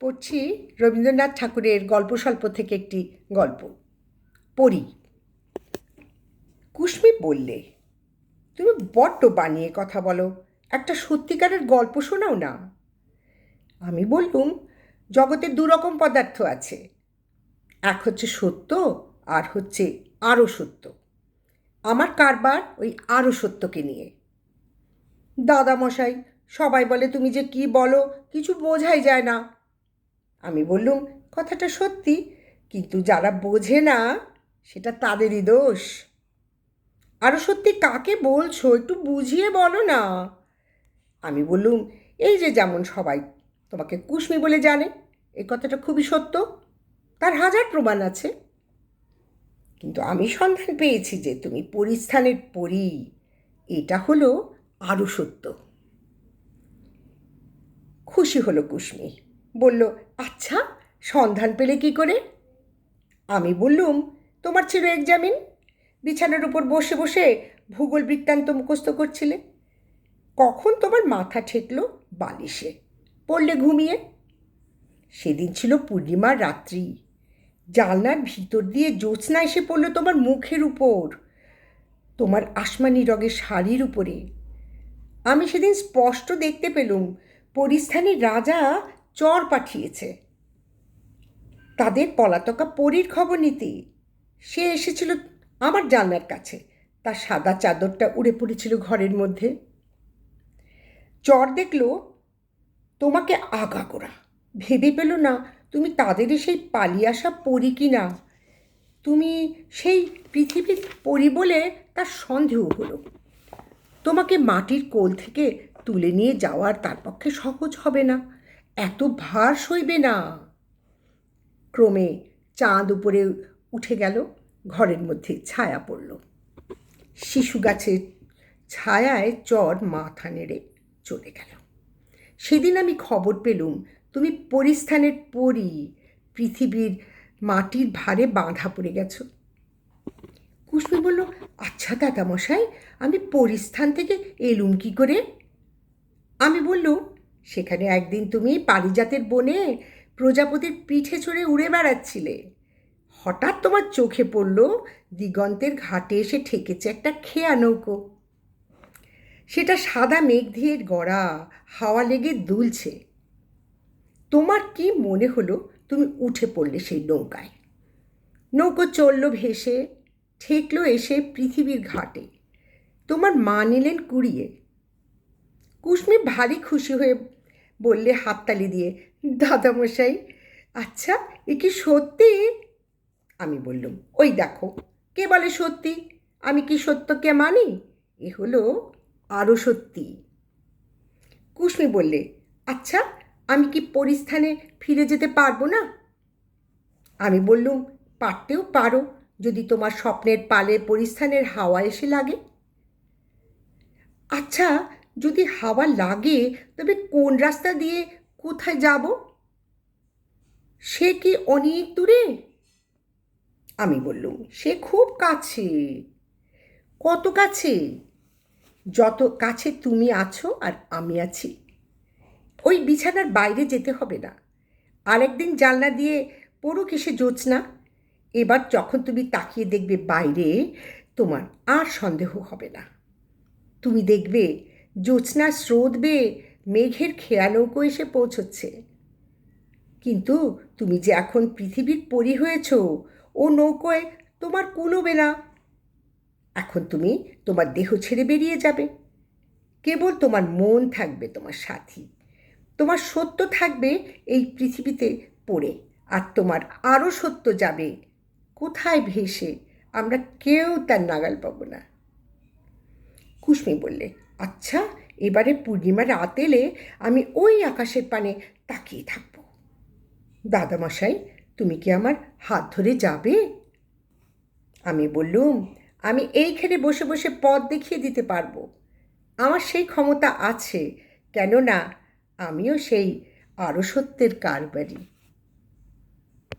পড়ছি রবীন্দ্রনাথ ঠাকুরের গল্প স্বল্প থেকে একটি গল্প। পড়ি। কুশ্মি বললে, তুমি বড্ড বানিয়ে কথা বলো, একটা সত্যিকারের গল্প শোনাও না। আমি বললুম, জগতে দু রকম পদার্থ আছে, এক হচ্ছে সত্য আর হচ্ছে আরও সত্য। আমার কারবার ওই আরও সত্যকে নিয়ে। দাদামশাই সবাই বলে তুমি যে কি বলো, কিছু বোঝাই যায় না। আমি বললুম, কথাটা সত্যি, কিন্তু যারা বোঝে না, সেটা তাদেরই দোষ। আরও সত্যি কাকে বলছো, একটু বুঝিয়ে বলো না। আমি বললুম, এই যে যেমন সবাই তোমাকে কুশমি বলে জানে, এই কথাটা খুবই সত্য। তার হাজার প্রমাণ আছে। কিন্তু আমি সন্ধান পেয়েছি যে তুমি পরিস্থানের পরি। এটা হলো আরও সত্য। খুশি হলো কুশমি বলল আচ্ছা সন্ধান পেলে কি করে? আমি বললুম, তোমার ছিল এক্সামিন বিছানার উপর বসে বসে ভূগোল বৃত্তান্ত মুখস্থ করছিলে? কখন তোমার মাথা ঠেকলো বালিশে? পড়লে ঘুমিয়ে? সেদিন ছিল পূর্ণিমার রাত্রি। জানলার ভিতর দিয়ে জ্যোৎস্না এসে পড়ল তোমার মুখের উপর, তোমার আসমানি রঙের শাড়ির উপরে। আমি সেদিন স্পষ্ট দেখতে পেলুম, পরিস্থানের রাজা চর পাঠিয়েছে। তাদের পলাতকা পরীর খবর নিতে সে এসেছিল আমার জানলার কাছে। তার সাদা চাদরটা উড়ে পড়েছিল ঘরের মধ্যে। চর দেখল, তোমাকে আগা করা। ভেবে পেল না, তুমি তাদেরই সেই পালিয়ে আসা পরি কি না তুমি সেই পৃথিবীর পরি বলে তার সন্দেহ হলো। তোমাকে মাটির কোল থেকে তুলে নিয়ে যাওয়ার তার পক্ষে সহজ হবে না। এত ভার সইবে না। ক্রমে চাঁদ উপরে উঠে গেল, ঘরের মধ্যে ছায়া পড়ল। শিশু গাছের ছায়ায় চর মাথা নেড়ে চলে গেল। সেদিন আমি খবর পেলুম, তুমি পরিস্থানের পরি, পৃথিবীর মাটির ভারে বাঁধা পড়ে গেছো। কুসমি বলল আচ্ছা দাদামশাই, আমি পরিস্থান থেকে এলুম কি করে? আমি বললুম সেখানে একদিন তুমি পারিজাতের বনে প্রজাপতির পিঠে চড়ে উড়ে বেড়াচ্ছিলে। হঠাৎ তোমার চোখে পড়ল দিগন্তের ঘাটে এসে ঠেকেছে একটা খেয়া নৌকো। সেটা সাদা মেঘ গড়া, হাওয়া লেগে দুলছে। তোমার কি মনে হলো তুমি উঠে পড়লে সেই নৌকায়? নৌকো চলল ভেসে, ঠেকলো এসে পৃথিবীর ঘাটে। তোমার মা নিলেন কুড়িয়ে। কুসমি ভারী খুশি হয়ে বললে হাততালি দিয়ে, দাদামশাই আচ্ছা এ কি সত্যি? আমি বললুম, ওই দেখো, কে বলে সত্যি? আমি কি সত্যকে মানি? এ হলো আরও সত্যি। কুসমি বললে আচ্ছা আমি কি পরিস্থানে ফিরে যেতে পারব না? আমি বললুম, পারতেও পারো, যদি তোমার স্বপ্নের পালে পরিস্থানের হাওয়া এসে লাগে। আচ্ছা যদি হাওয়া লাগে, তবে কোন রাস্তা দিয়ে কোথায় যাব? সে কি অনেক দূরে? আমি বললুম, সে খুব কাছে। কত কাছে? যত কাছে তুমি আছো আর আমি আছি। ওই বিছানার বাইরে যেতে হবে না। আরেকদিন জানলা দিয়ে পড়ো কিসে জ্যোৎস্না? এবার যখন তুমি তাকিয়ে দেখবে বাইরে, তোমার আর সন্দেহ হবে না। তুমি দেখবে জ্যোৎস্নার স্রোত বেয়ে মেঘের খেয়া নৌকো এসে পৌঁছচ্ছে। কিন্তু তুমি যে এখন পৃথিবীর পরি হয়েছ, ও নৌকোয় তোমার কুলোবে না। এখন তুমি তোমার দেহ ছেড়ে বেরিয়ে যাবে। কেবল তোমার মন থাকবে, তোমার সাথী। তোমার সত্য থাকবে এই পৃথিবীতে পড়ে, আর তোমার আরও সত্য যাবে। কোথায় ভেসে আমরা কেউ তার নাগাল পাবো না। কুসমি বললে আচ্ছা এবারে পূর্ণিমা রাত এলে আমি ওই আকাশের পানে তাকিয়ে থাকব। দাদামশাই, তুমি কি আমার হাত ধরে যাবে? আমি বললুম, আমি এইখানে বসে বসে পথ দেখিয়ে দিতে পারব। আমার সেই ক্ষমতা আছে, কেননা আমিও সেই আরও সত্যের কারবারি।